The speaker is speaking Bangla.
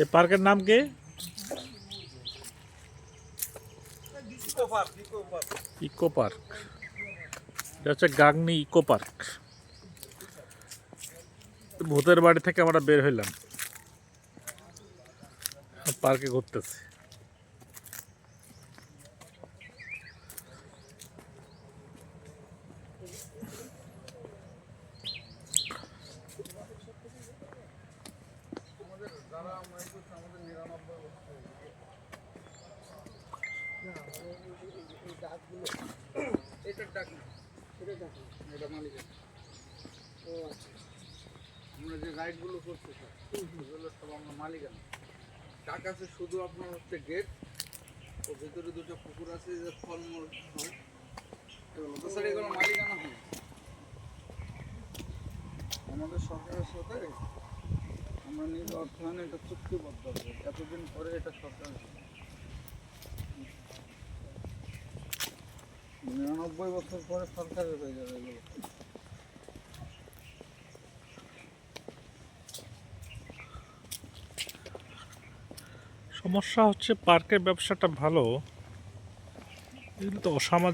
এই পার্কের নাম কি? Eco park. এটা হচ্ছে গাংনি ইকো পার্ক। ভূতের বাড়ি থেকে আমরা বের হইলাম। পার্কে ঘুরতেছি। এটার ডাক না। এটা মালিকের। আমরা যে রাইডগুলো করছি স্যার এগুলো সব আমরা মালিকানা ডাক আছে শুধু আপনার হচ্ছে গেট ও ভিতরে দুটো পুকুর আছে যে ফলমূল হয়? এগুলো তো স্যার এগুলো মালিকানা হয়? আমাদের সরকারের সাথে এটা চুক্তিবদ্ধ হবে এতদিন পরে এটা সরকার নিরানব্বই বছর পরে সরকারের হয়ে যাবে এগুলো। সমস্যা হচ্ছে পার্কের ব্যবসাটা ভালো এগুলো তো অসামাজিক